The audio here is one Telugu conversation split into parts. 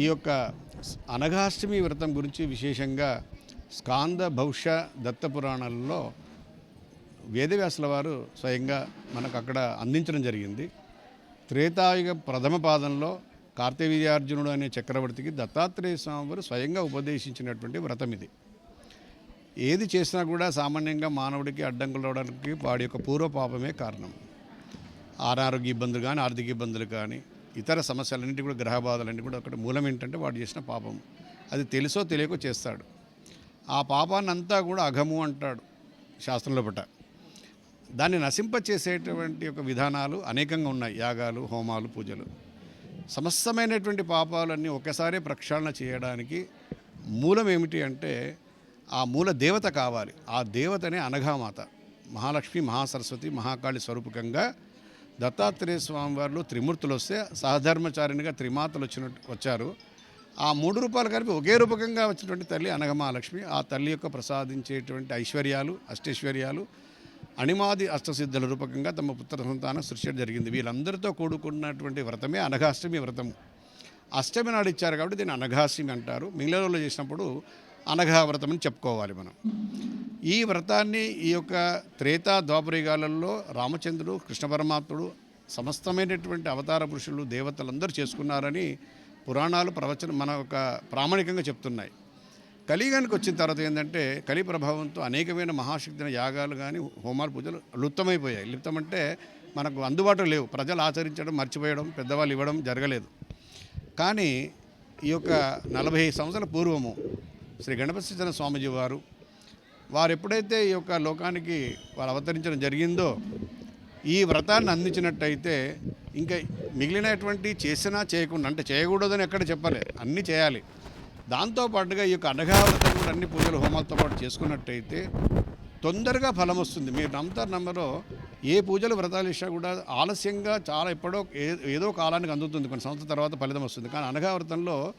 ఈ యొక్క అనఘాష్టమి వ్రతం గురించి విశేషంగా స్కాంద భవిష్య దత్తపురాణాలలో వేదవ్యాసుల వారు స్వయంగా మనకు అక్కడ అందించడం జరిగింది. త్రేతాయుగ ప్రథమ పాదంలో కార్తవీర్యార్జునుడు అనే చక్రవర్తికి దత్తాత్రేయ స్వామి వారు స్వయంగా ఉపదేశించినటువంటి వ్రతం ఇది. ఏది చేసినా కూడా సామాన్యంగా మానవుడికి అడ్డంకులు రావడానికి వాడి యొక్క పూర్వపాపమే కారణం. అనారోగ్య ఇబ్బందులు కానీ ఆర్థిక ఇబ్బందులు కానీ ఇతర సమస్యలన్నింటి కూడా గ్రహ బాధలన్నీ కూడా ఒకటి మూలం ఏంటంటే వాడు చేసిన పాపం. అది తెలుసో తెలియకో చేస్తాడు. ఆ పాపాన్ని అంతా కూడా అఘము అంటాడు శాస్త్రంలో పట. దాన్ని నశింపచేసేటువంటి ఒక విధానాలు అనేకంగా ఉన్నాయి. యాగాలు హోమాలు పూజలు. సమస్తమైనటువంటి పాపాలన్నీ ఒకసారి ప్రక్షాళన చేయడానికి మూలం ఏమిటి అంటే ఆ మూల దేవత కావాలి. ఆ దేవతనే అనఘామాత. మహాలక్ష్మి మహాసరస్వతి మహాకాళి స్వరూపకంగా దత్తాత్రేయ స్వామివారిలో త్రిమూర్తులు వస్తే సహధర్మచారిణిగా త్రిమాతలు వచ్చినట్టు వచ్చారు. ఆ మూడు రూపాయలు కలిపి ఒకే రూపకంగా వచ్చినటువంటి తల్లి అనఘమహాలక్ష్మి ఆ తల్లి యొక్క ప్రసాదించేటువంటి ఐశ్వర్యాలు అష్టైశ్వర్యాలు అణిమాది అష్టసిద్ధుల రూపకంగా తమ పుత్ర సంతానం సృష్టి జరిగింది. వీళ్ళందరితో కూడుకున్నటువంటి వ్రతమే అనఘాష్టమి వ్రతము. అష్టమి నాడు ఇచ్చారు కాబట్టి దీన్ని అనఘాష్టమి అంటారు. మిగిలిన చేసినప్పుడు అనఘా వ్రతం అని చెప్పుకోవాలి మనం. ఈ వ్రతాన్ని ఈ యొక్క త్రేతా ద్వాపరయుగాలలో రామచంద్రుడు కృష్ణ పరమాత్ముడు సమస్తమైనటువంటి అవతార పురుషులు దేవతలందరూ చేసుకున్నారని పురాణాలు ప్రవచనం మన ఒక ప్రామాణికంగా చెప్తున్నాయి. కలియుగానికి వచ్చిన తర్వాత ఏంటంటే కలి ప్రభావంతో అనేకమైన మహాశక్తిన యాగాలు కానీ హోమాలు పూజలు లుప్తమైపోయాయి. లుప్తం అంటే మనకు అందుబాటులో లేవు. ప్రజలు ఆచరించడం మర్చిపోయడం పెద్దవాళ్ళు ఇవ్వడం జరగలేదు. కానీ ఈ యొక్క నలభై సంవత్సరాల పూర్వము శ్రీ గణపతి స్వామిజీ వారు వారు ఎప్పుడైతే ఈ యొక్క లోకానికి వారు అవతరించడం జరిగిందో ఈ వ్రతాన్ని అందించినట్టయితే ఇంకా మిగిలినటువంటి చేసినా చేయకుండా అంటే చేయకూడదని ఎక్కడ చెప్పలే అన్నీ చేయాలి. దాంతోపాటుగా ఈ యొక్క అనఘా వ్రతం కూడా అన్ని పూజలు హోమాలతో పాటు చేసుకున్నట్టయితే తొందరగా ఫలం వస్తుంది. మీరు నమ్ముతారు నమ్మరో. ఏ పూజలు వ్రతాలు ఇచ్చినా కూడా ఆలస్యంగా చాలా ఎప్పుడో ఏ- ఏదో కాలానికి అందుతుంది. కొన్ని సంవత్సరం తర్వాత ఫలితం వస్తుంది. కానీ అనఘా వ్రతంలో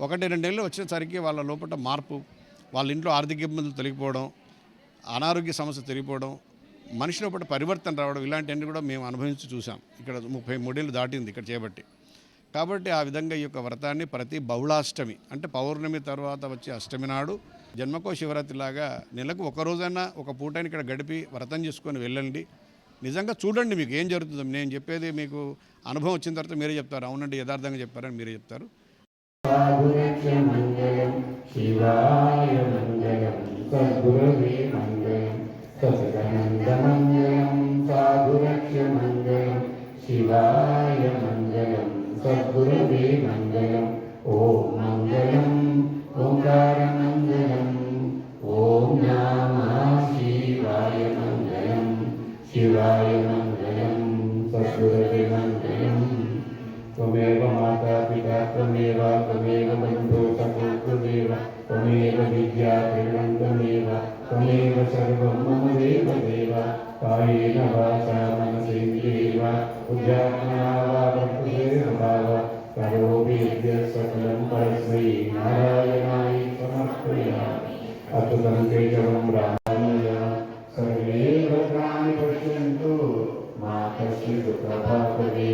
ఒకటి రెండేళ్ళు వచ్చేసరికి వాళ్ళ లోపల మార్పు వాళ్ళ ఇంట్లో ఆర్థిక ఇబ్బందులు తొలగిపోవడం అనారోగ్య సమస్య తొలగిపోవడం మనిషిలో పట్ల పరివర్తన రావడం ఇలాంటివన్నీ కూడా మేము అనుభవించి చూసాం ఇక్కడ ముప్పై మూడేళ్ళు దాటింది ఇక్కడ చేపట్టి. కాబట్టి ఆ విధంగా ఈ యొక్క వ్రతాన్ని ప్రతి బహుళాష్టమి అంటే పౌర్ణమి తర్వాత వచ్చే అష్టమి నాడు జన్మకో శివరాత్రి లాగా నెలకు ఒక రోజైనా ఒక పూటని ఇక్కడ గడిపి వ్రతం చేసుకొని వెళ్ళండి. నిజంగా చూడండి మీకు ఏం జరుగుతుందో. నేను చెప్పేది మీకు అనుభవం వచ్చిన తర్వాత మీరే చెప్తారు. అవునండి యథార్థంగా చెప్పారని మీరే చెప్తారు. सद्गनन्दमङ्गलं साधुरक्षमङ्गलं शिवाय मङ्गलं सद्गुरुवे मङ्गलम् ॐ मङ्गलम् ओङ्कारमङ्गलम् ॐ नामा शिवाय मङ्गलं शिवाय मङ्गलं सद्गुरुवे मङ्गलम् त्वमेव माता पिता त्वमेव त्वमेव बन्धु त्वमेव त्वमेव विद्या त्वमेव सर्वम् कायेन वाचा मनसेन्द्रियैव उद्यात्मना वा वर्तते भाव करोमि यद्यत् सकलं परस्मै नारायणाय समर्पयामि। अतुलं केशवं रामाय सर्वे भद्राणि पश्यन्तु। मा कश्चित् दुःखभाग्भवे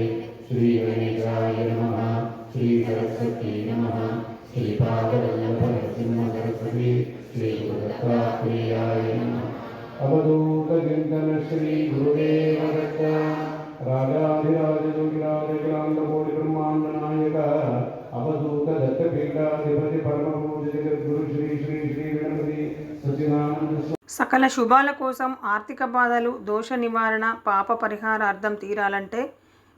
श्रीगणेशाय नमः श्रीसरस्वती नमः श्रीपादवल्लभनरसिंहसरस्वती श्रीगुरुदत्तात्रेयाय नमः। अवधूतचिन्तन श्रीगुरुदेव दत्त राजाधिराजयोगिराजगुरान्तकोटिब्रह्माण्डनायक अवधूत दत्तपीठाधिपति परमपूज्यजगद्गुरु श्री श्री श्री गणपति सच्चिदानन्द సకల శుభాల కోసం ఆర్థిక బాధలు దోష నివారణ పాప పరిహారార్థం తీరాలంటే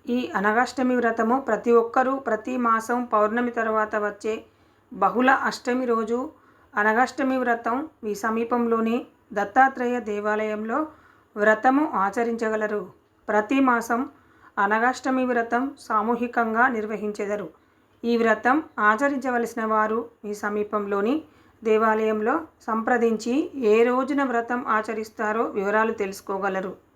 ఈ అనగాష్టమి వ్రతము ప్రతి ఒక్కరూ ప్రతి మాసం పౌర్ణమి తర్వాత వచ్చే బహుళ అష్టమి రోజు అనగాష్టమి వ్రతం మీ సమీపంలోని దత్తాత్రేయ దేవాలయంలో వ్రతము ఆచరించగలరు. ప్రతి మాసం అనగాష్టమి వ్రతం సామూహికంగా నిర్వహించెదరు. ఈ వ్రతం ఆచరించవలసిన వారు మీ సమీపంలోని దేవాలయంలో సంప్రదించి ఏ రోజున వ్రతం ఆచరిస్తారో వివరాలు తెలుసుకోగలరు.